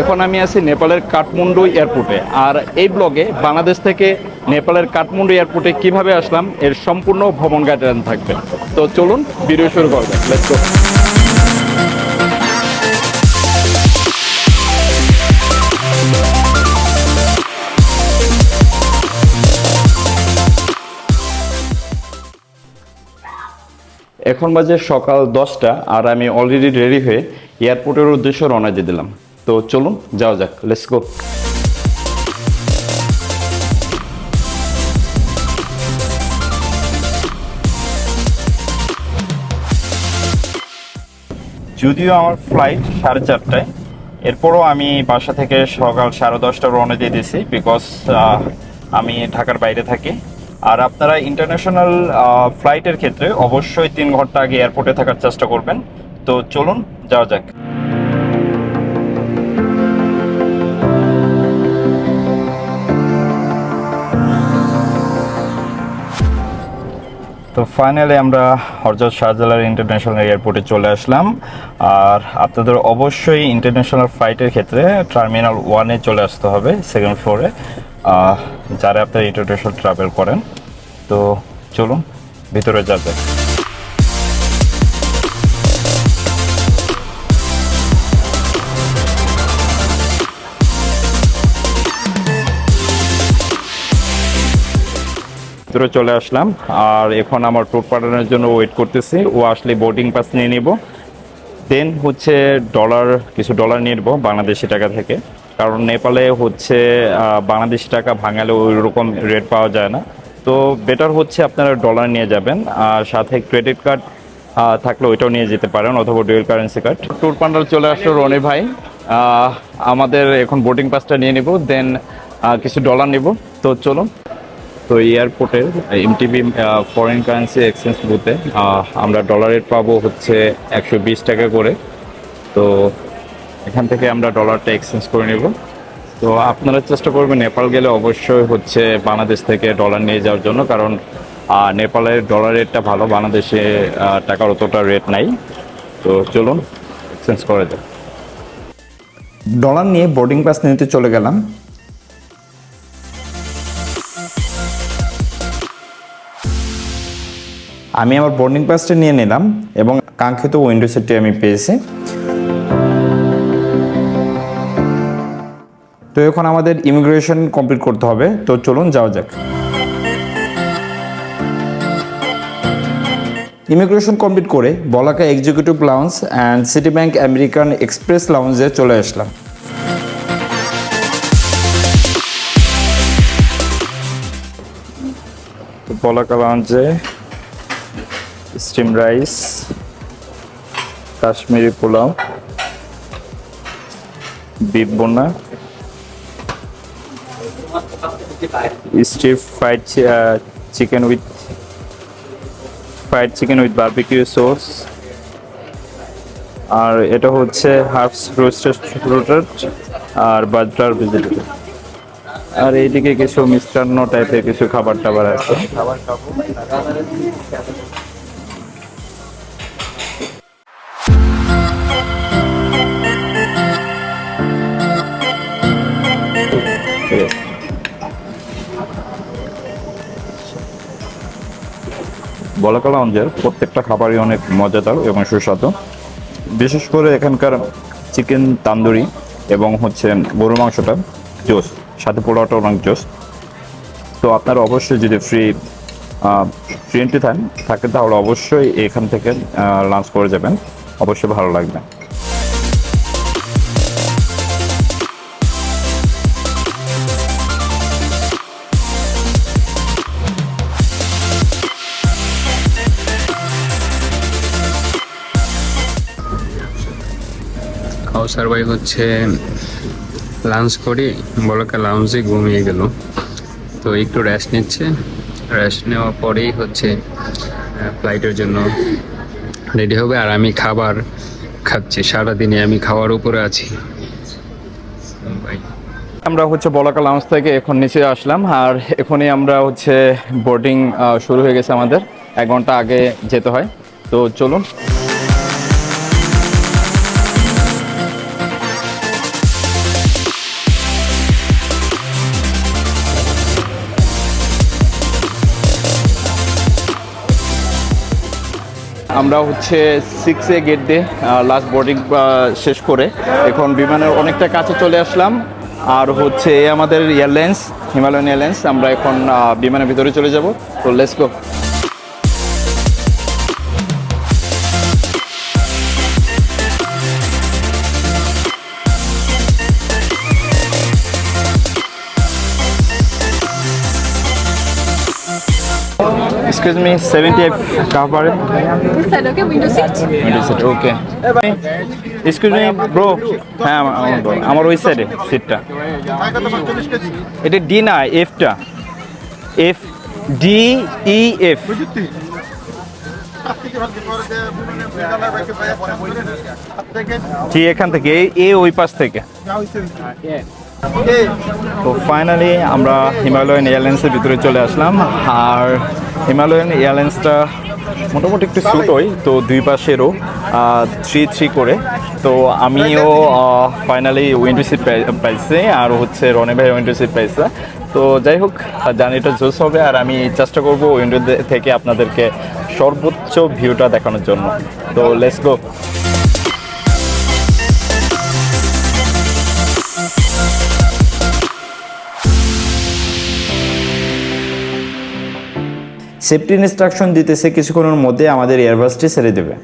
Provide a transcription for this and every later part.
এখন আমি আছি নেপালের কাঠমান্ডু এয়ারপোর্টে। আর এই ব্লগে বাংলাদেশ থেকে নেপালের কাঠমান্ডু এয়ারপোর্টে কীভাবে আসলাম, এর সম্পূর্ণ ভ্রমণ গাইডলাইন থাকবে। তো চলুন, ভিডিও শুরু করবে লেটস গো এখন বাজে সকাল দশটা, আর আমি অলরেডি রেডি হয়ে এয়ারপোর্টের উদ্দেশ্যে রওনা দিয়ে দিলাম। তো চলুন, যাওয়া যাক লেটস গো যদিও আমার ফ্লাইট সাড়ে চারটায়, এরপরও আমি বাসা থেকে সকাল সাড়ে দশটা রওনা দিয়ে দিয়েছি বিকজ আমি ঢাকার বাইরে থাকি। আর আপনারা ইন্টারন্যাশনাল ফ্লাইটের ক্ষেত্রে অবশ্যই তিন ঘণ্টা আগে এয়ারপোর্টে থাকার চেষ্টা করবেন। তো চলুন, যাওয়া যাক। তো ফাইনালি আমরা হরজত শাহজালাল ইন্টারন্যাশনাল এয়ারপোর্টে চলে আসলাম। আর আপনাদের অবশ্যই ইন্টারন্যাশনাল ফ্লাইটের ক্ষেত্রে টার্মিনাল ওয়ানে চলে আসতে হবে সেকেন্ড ফ্লোরে যারা আপনারা ইন্টারন্যাশনাল ট্রাভেল করেন, তো চলুন, ভিতরে যাবে ভিতরে চলে আসলাম। আর এখন আমার ট্যুর পাঠানোর জন্য ওয়েট করতেছি। ও আসলে বোর্ডিং পাস নিয়ে নিব। দেন হচ্ছে ডলার কিছু ডলার নিয়ে নেব বাংলাদেশি টাকা থেকে। কারণ নেপালে হচ্ছে বাংলাদেশি টাকা ভাঙালে ওই রকম রেট পাওয়া যায় না। তো বেটার হচ্ছে আপনারা ডলার নিয়ে যাবেন। আর সাথে ক্রেডিট কার্ড থাকলে ওইটাও নিয়ে যেতে পারেন অথবা ডুয়েল কারেন্সি কার্ড ট্যুর পান্ডাল চলে আসলো রনি ভাই। আমাদের এখন বোর্ডিং পাসটা নিয়ে নিব। দেন কিছু ডলার নিব। তো চলুন। তো এয়ারপোর্টের এমটিবি ফরেন কারেন্সি এক্সচেঞ্জ বুথে আমরা ডলার রেট পাবো হচ্ছে একশো বিশ টাকা করে। তো এখান থেকে আমরা ডলারটা এক্সচেঞ্জ করে নেব। তো আপনারা চেষ্টা করবেন নেপাল গেলে অবশ্যই হচ্ছে বাংলাদেশ থেকে ডলার নিয়ে যাওয়ার জন্য, কারণ নেপালের ডলার রেটটা ভালো, বাংলাদেশে টাকার অতটা রেট নাই। তো চলুন এক্সচেঞ্জ করে যাক। ডলার নিয়ে বোর্ডিং পাস নিতে চলে গেলাম। আমি আমার বোর্ডিং পাসটা নিয়ে নিলাম এবং কাঙ্ক্ষিত উইন্ডো সিটটি আমি পেয়েছি। তো এখন আমাদের ইমিগ্রেশন কমপ্লিট করতে হবে। তো চলুন যাওয়া যাক। ইমিগ্রেশন কমপ্লিট করে Balaka executive lounge and City Bank American Express লাউঞ্জে চলে আসলাম। বলাকা লঞ্চে steam rice, Kashmiri polao, beef bhuna, stiff fried chicken with, fried chicken with barbecue sauce, আর এটা হচ্ছে হাফস রোস্টেড রোটেড আর বাজরার ভেজিটেবল। আর এইদিকে কিছু মিষ্টান্ন টাইপের কিছু খাবার টাবার আছে। ঠিক বলাকা লাউঞ্জের প্রত্যেকটা খাবারই অনেক মজাদার এবং সুস্বাদু। বিশেষ করে এখানকার চিকেন তান্দুরি এবং হচ্ছে গরু মাংসটা জোস, সাথে পোলাওটা অনেক জোস। তো আপনারা অবশ্যই যদি ফ্রি ফ্রি এন্ট্রি থাকেন, থাকে তাহলে অবশ্যই এখান থেকে লাঞ্চ করে যাবেন। অবশ্যই ভালো লাগবে। কাউসার ভাই হচ্ছে লাঞ্চ করি, বলকা লাউঞ্জে ঘুমিয়ে গেল। তো একটু রেস্ট নিচ্ছে। রেস্ট নেওয়ার পরেই হচ্ছে ফ্লাইটের জন্য রেডি হবে আর আমি খাবার খাচ্ছি। সারাদিনে আমি খাওয়ার উপরে আছি। ভাই আমরা হচ্ছে বলাকা লঞ্চ থেকে এখন নিচে আসলাম আর এখনই আমরা হচ্ছে বোর্ডিং শুরু হয়ে গেছে আমাদের। এক ঘণ্টা আগে যেতে হয়। তো চলুন। আমরা হচ্ছে সিক্স এ গেট দিয়ে লাস্ট বোর্ডিং শেষ করে এখন বিমানের অনেকটা কাছে চলে আসলাম। আর হচ্ছে আমাদের এয়ারলাইন্স হিমালয়ান এয়ারলাইন্স আমরা এখন বিমানের ভিতরে চলে যাব। তো let's go excuse me seventy F কাভারে window seat okay excuse me bro হ্যাঁ আমার ব্রো আমার ওই সাইডে সিটটা এটা ডি না এফটা F D E F G এখান থেকে এ ওই পাশ থেকে। তো ফাইনালি আমরা হিমালয়ান এয়ারলাইন্সের ভিতরে চলে আসলাম। আর হিমালয়ান এয়ারলাইন্সটা মোটামুটি একটু হয় তো দুই পাশেরও থ্রি থ্রি করে। তো আমিও ফাইনালি উইন্ডো সিট পাইছি, আর হচ্ছে রনে ভাই উইন্ডো সিট পাইছে। তো যাই হোক জার্নিটা জোস হবে, আর আমি চেষ্টা করব উইন্ডো থেকে আপনাদেরকে সর্বোচ্চ ভিউটা দেখানোর জন্য। তো লেটস গো সেফটি ইনস্ট্রাকশন দিতেছে কিছুক্ষণের মধ্যে আমাদের এয়ারবাসটি ছেড়ে দেবে।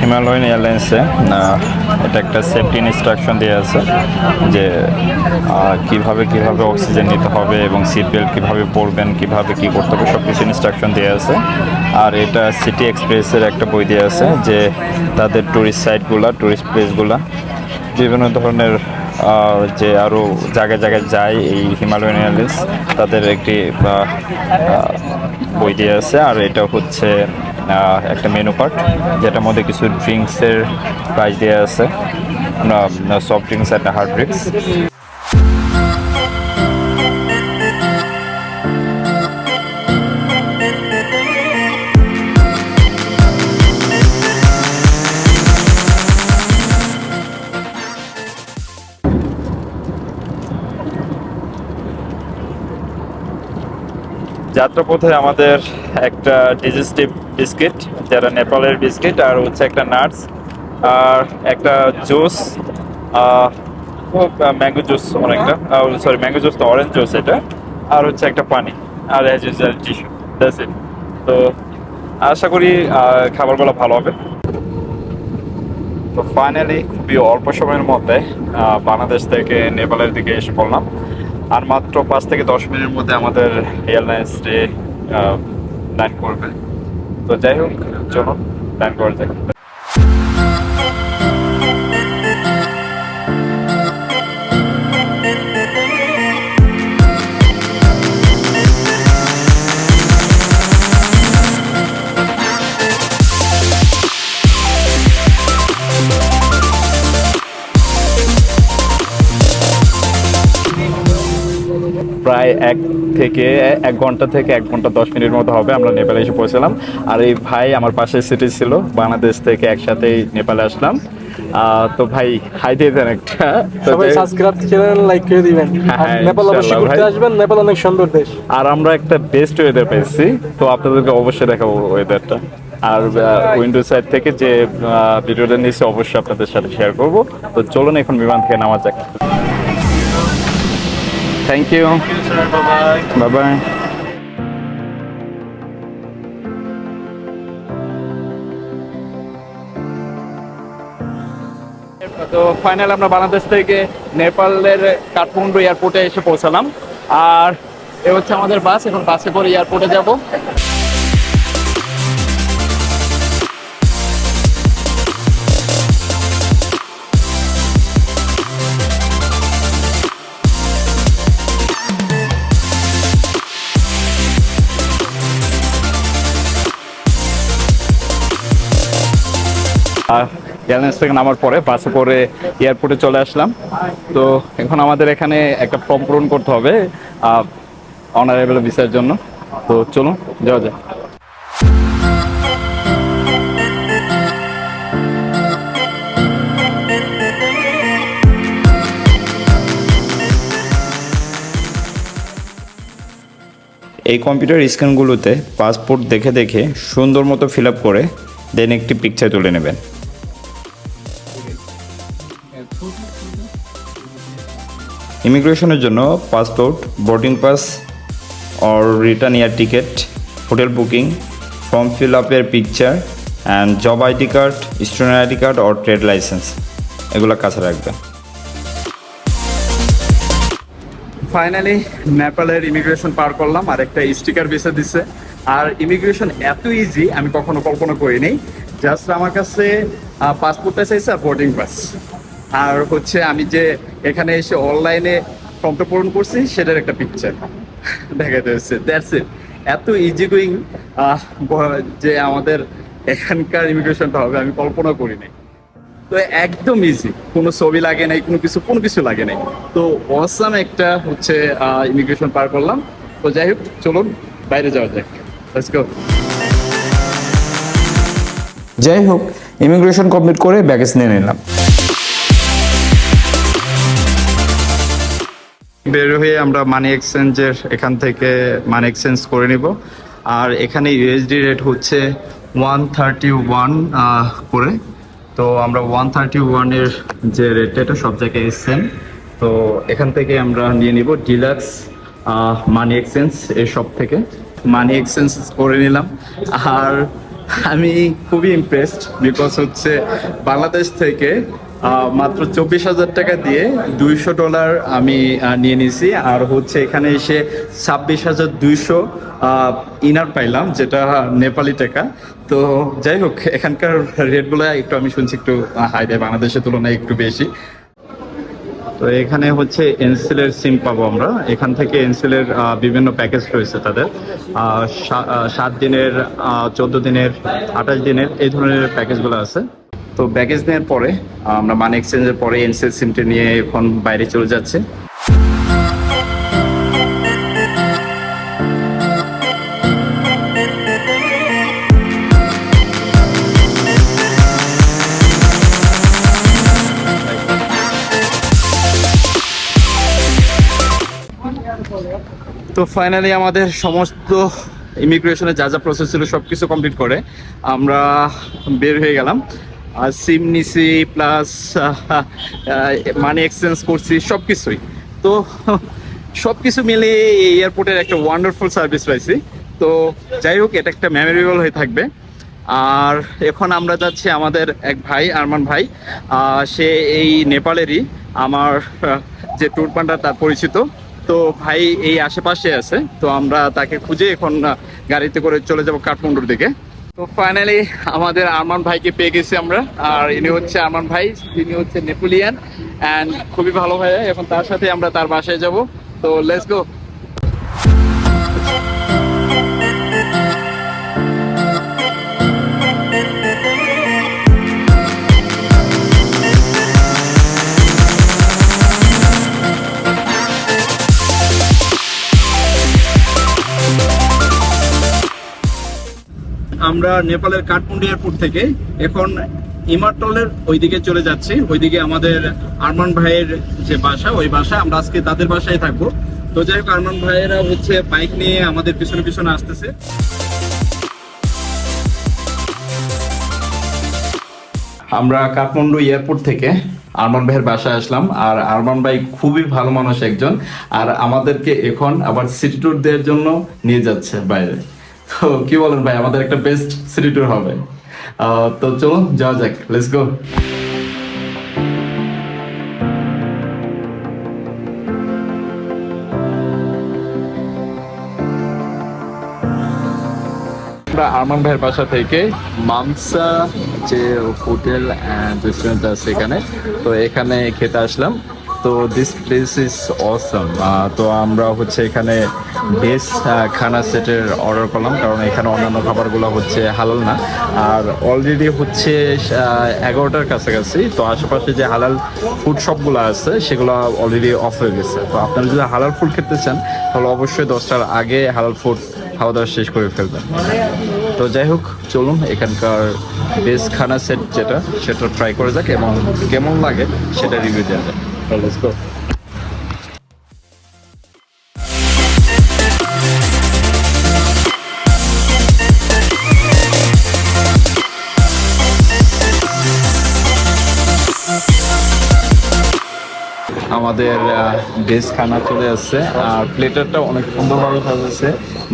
হিমালয়ান এয়ারলাইন্সে এটা একটা সেফটি ইনস্ট্রাকশন দেওয়া আছে যে কীভাবে কীভাবে অক্সিজেন নিতে হবে এবং সিট বেল্ট কীভাবে পরবেন, কীভাবে কি করতে হবে সব কিছু ইনস্ট্রাকশন দেওয়া আছে। আর এটা সিটি এক্সপ্রেসের একটা বই দেওয়া আছে যে, তাদের ট্যুরিস্ট সাইটগুলো ট্যুরিস্ট প্লেসগুলো বিভিন্ন ধরনের যে আরও জায়গায় জায়গায় যায় এই হিমালয়ান এয়ারলাইন্স তাদের একটি বই দিয়ে আছে। আর এটা হচ্ছে একটা মেনু কার্ড যেটার মধ্যে কিছু ড্রিঙ্কসের প্রাইস দেওয়া আছে। সফট ড্রিঙ্কস একটা হার্ড ড্রিঙ্কস যাত্রাপথে আমাদের একটা ডিজেস্টিভ বিস্কিট যেটা নেপালের বিস্কিট আর হচ্ছে একটা নাটস আর একটা জুস ম্যাঙ্গো জুস অনেকটা। সরি ম্যাঙ্গো জুস তো অরেঞ্জ জুস এটা আর হচ্ছে একটা পানি আর as usual tissue that's it তো আশা করি খাবারগুলো ভালো হবে। তো ফাইনালি খুবই অল্প সময়ের মধ্যে বাংলাদেশ থেকে নেপালের দিকে এসে পড়লাম। আর মাত্র পাঁচ থেকে দশ মিনিটের মধ্যে আমাদের এয়ারলাইন্স ডে ল্যান্ড করবে। তো যাই হোক, চলুন ল্যান্ড করা যাক। প্রায় এক থেকে এক ঘণ্টা থেকে এক ঘণ্টা দশ মিনিট মতো হবে আমরা নেপালে এসে পৌঁছলাম। আর এই ভাই আমার পাশে সিটি ছিল বাংলাদেশ থেকে একসাথেই নেপালে আসলাম। তো ভাই হাই দিয়ে দেন একটা। সবাই সাবস্ক্রাইব চ্যানেল লাইক করে দিবেন। আর হ্যাঁ, নেপাল অবশ্যই ঘুরতে ভাই। আসবেন নেপাল অনেক সুন্দর দেশ। আর আমরা একটা বেস্ট ওয়েদার পেয়েছি তো আপনাদেরকে অবশ্যই দেখাবো ওয়েদারটা আর উইন্ডো সাইড থেকে যে ভিডিওটা নিয়েছি অবশ্যই আপনাদের সাথে শেয়ার করব। তো চলুন এখন বিমান থেকে নামা যাক থ্যাংক ইউ বাই বাই তো ফাইনাল আমরা বাংলাদেশ থেকে নেপালের কাঠমান্ডু এয়ারপোর্টে এসে পৌঁছালাম। আর এ হচ্ছে আমাদের বাস এখন বাসে করে এয়ারপোর্টে যাব। এয়ারলাইন্স থেকে নামার পরে বাসে করে এয়ারপোর্টে চলে আসলাম। তো এখন আমাদের এখানে একটা ফর্ম পূরণ করতে হবে অনারেবল ভিসার জন্য। তো চলুন, যাওয়া যায় এই কম্পিউটার স্ক্যানগুলোতে পাসপোর্ট দেখে দেখে সুন্দর মতো ফিল আপ করে দেন একটি পিকচার তুলে নেবেন। ইমিগ্রেশনের জন্য passport, boarding pass or return air ticket hotel booking form fill আপের picture and job ID card student ID card or trade licence এগুলো কাছে রাখবেন ফাইনালি নেপালের ইমিগ্রেশন পার করলাম, আর একটা স্টিকার বেসে দিছে। আর ইমিগ্রেশন এত ইজি আমি কখনো কল্পনা করিনি। জাস্ট আমার কাছে পাসপোর্টটা চাইছে আর বোর্ডিং পাস আর হচ্ছে আমি যে এখানে এসে অনলাইনে ফর্মটা পূরণ করছি, সেটার একটা পিকচার দেখাতে হচ্ছে দ্যাটস ইট এত ইজি গোয়িং যে আমাদের এখানকার ইমিগ্রেশনটা হবে, আমি কল্পনা করিনি তো একদম ইজি কোনো ছবি লাগে নাই, কোনো কিছু কোনো কিছু লাগে নাই। তো অসাম একটা হচ্ছে ইমিগ্রেশন পার করলাম। তো যাই হোক, চলুন, বাইরে যাওয়া যাক। লেটস গো যাই হোক ইমিগ্রেশন কমপ্লিট করে ব্যাগেজ নিয়ে নিলাম। বের হয়ে আমরা মানি এক্সচেঞ্জের এখান থেকে মানি এক্সচেঞ্জ করে নিব। আর এখানে ইউএসডি রেট হচ্ছে ওয়ান থার্টি ওয়ান করে। তো আমরা ওয়ান থার্টি ওয়ানের যে রেট এটা সব জায়গায় সেম তো এখান থেকে আমরা নিয়ে নিব ডিলাক্স মানি এক্সচেঞ্জ এই সব থেকে। মানি এক্সচেঞ্জ করে নিলাম। আর আমি খুবই ইমপ্রেসড বিকজ হচ্ছে বাংলাদেশ থেকে মাত্র চব্বিশ হাজার টাকা দিয়ে দুইশো ডলার আমি নিয়ে নিয়েছি। আর হচ্ছে এখানে এসে ছাব্বিশ হাজার দুইশো ইনার পাইলাম, যেটা নেপালি টাকা। তো যাই হোক, এখানকার রেটগুলো একটু আমি শুনছি, একটু হাই দেয় বাংলাদেশের তুলনায় একটু বেশি। তো এখানে হচ্ছে এনসেলের সিম পাবো আমরা। এখান থেকে এনসেলের বিভিন্ন প্যাকেজ রয়েছে তাদের। সাত দিনের চোদ্দ দিনের, আঠাশ দিনের, এই ধরনের প্যাকেজগুলো আছে। তো ব্যাগেজ নেওয়ার পরে, আমরা মানি এক্সচেঞ্জের পরে এনসেল সিমটা নিয়ে এখন বাইরে চলে যাচ্ছে। তো ফাইনালি আমাদের সমস্ত ইমিগ্রেশনে যা যা প্রসেস ছিল সব কিছু কমপ্লিট করে, আমরা বের হয়ে গেলাম। সিম নিছি প্লাস মানি এক্সচেঞ্জ করছি সব কিছুই তো সব কিছু মিলে এই এয়ারপোর্টের একটা ওয়ান্ডারফুল সার্ভিস পাইছি। তো যাই হোক, এটা একটা মেমোরেবল হয়ে থাকবে। আর এখন আমরা যাচ্ছি আমাদের এক ভাই, আরমান ভাই। সে এই নেপালেরই, আমার যে ট্যুর পান্ডার তার পরিচিত। তো ভাই এই আশেপাশে আছে। তো আমরা তাকে খুঁজে এখন গাড়িতে করে চলে যাব কাঠমান্ডুর দিকে। তো ফাইনালি আমাদের আরমান ভাইকে পেয়ে গেছি আমরা। আর ইনি হচ্ছে আরমান ভাই তিনি হচ্ছে নেপোলিয়ান। অ্যান্ড খুবই ভালো ভাইয়া, এখন তার সাথে আমরা তার বাসায় যাব। তো লেটস গো আমরা নেপালের কাঠমান্ডু এয়ারপোর্ট থেকে এখন ইমারটলের ওইদিকে চলে যাচ্ছি। ওইদিকে আমাদের আরমান ভাইয়ের যে বাসা, ওই বাসা আমরা আজকে তাদের বাসায় থাকব। তো যাই হোক, আরমান ভাইয়েরা হচ্ছে বাইক নিয়ে আমাদের পিছনে পিছনে আসতেছে। আমরা কাঠমান্ডু এয়ারপোর্ট থেকে আরমান ভাইয়ের বাসায় আসলাম। আর আরমান ভাই খুবই ভালো মানুষ একজন। আর আমাদেরকে এখন আবার সিটি ট্যুর দেওয়ার জন্য নিয়ে যাচ্ছে বাইরে। তো কি বলেন ভাই, আমাদের একটা বেস্ট সিটি ট্যুর হবে। তো চলো যাওয়া যাক লেটস গো আমরা আরমান ভাইয়ের বাসা থেকে মামসা, যে হোটেল অ্যান্ড রেস্টুরেন্ট আছে এখানে, তো এখানে খেতে আসলাম। তো দিস প্লেস ইজ অসম তো আমরা হচ্ছে এখানে বেশ খানা সেটের অর্ডার করলাম, কারণ এখানে অন্যান্য খাবারগুলো হচ্ছে হালাল না। আর অলরেডি হচ্ছে এগারোটার কাছাকাছি, তো আশেপাশে যে হালাল ফুড শপগুলো আছে, সেগুলো অলরেডি অফ হয়ে গেছে। তো আপনারা যদি হালাল ফুড খেতে চান, তাহলে অবশ্যই দশটার আগে হালাল ফুড খাওয়া দাওয়া শেষ করে ফেলবেন। তো যাই হোক, চলুন, এখানকার বেস্ট খানা সেট যেটা, সেটা ট্রাই করে যাক, এবং কেমন লাগে, সেটা রিভিউ দেওয়া যাক। Let's go. আমাদের বেস খানা চলে আসছে, আর প্লেটারটা অনেক সুন্দরভাবে সাজাচ্ছে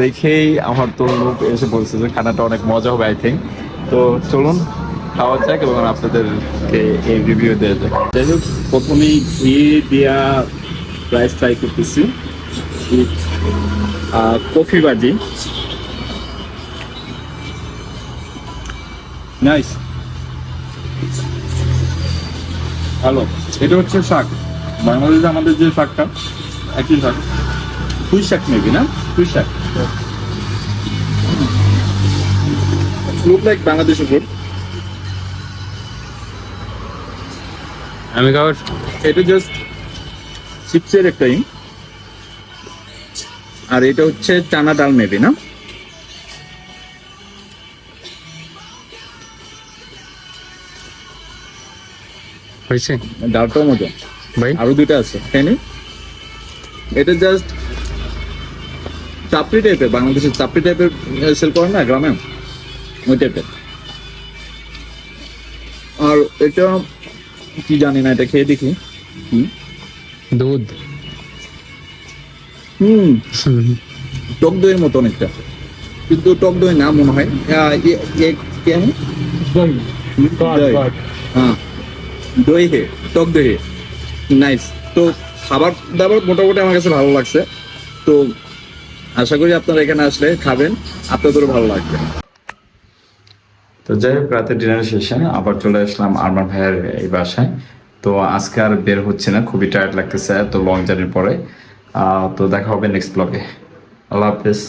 দেখেই আমার তো লোক এসে বলছে যে খানাটা অনেক মজা হবে আই থিঙ্ক তো চলুন খাওয়া যাক এবং আপনাদেরকে এই রিভিউ দেওয়া যাক যাই হোক প্রথমেই ঘি দিয়া রাইস ট্রাই করতেছি। কফি বাজি। নাইস ভালো। এটা হচ্ছে শাক। বাংলাদেশে আমাদের যে শাকটা, একই শাক। পুঁই শাক মেবি, না? পুঁই শাক। লুক লাইক বাংলাদেশি ফুড আমি খাবার এটা জাস্ট চিপসের একটা ই। আর এটা হচ্ছে চানা ডাল মেবি না? হয়েছে? ডালটাও মজা। ভাই? আরও দুইটা আছে না? এটা জাস্ট চাপড়ি টাইপের বাংলাদেশের চাপড়ি টাইপের সেল করে না গ্রামে? ওই টাইপের আর এটা কি জানি না এটা খেয়ে দেখি। দুধ। হুম। টক দইয়ের মতো অনেকটা। কিন্তু টক দই না মনে হয়. হ্যাঁ। দই হে টক দই হে। নাইস তো খাবার দাবার মোটামুটি আমার কাছে ভালো লাগছে। তো আশা করি আপনারা এখানে আসলে খাবেন। আপনাদেরও ভালো লাগবে। তো যাই হোক রাতে ডিনার শেষে আবার চলে আসলাম আমার ভাইয়ের এই বাসায়। তো আজকে আর বের হচ্ছে না, খুবই টায়ার্ড লাগতেছে এত লং জার্নির পরে। তো দেখা হবে নেক্সট ব্লগে আল্লাহ হাফেজ।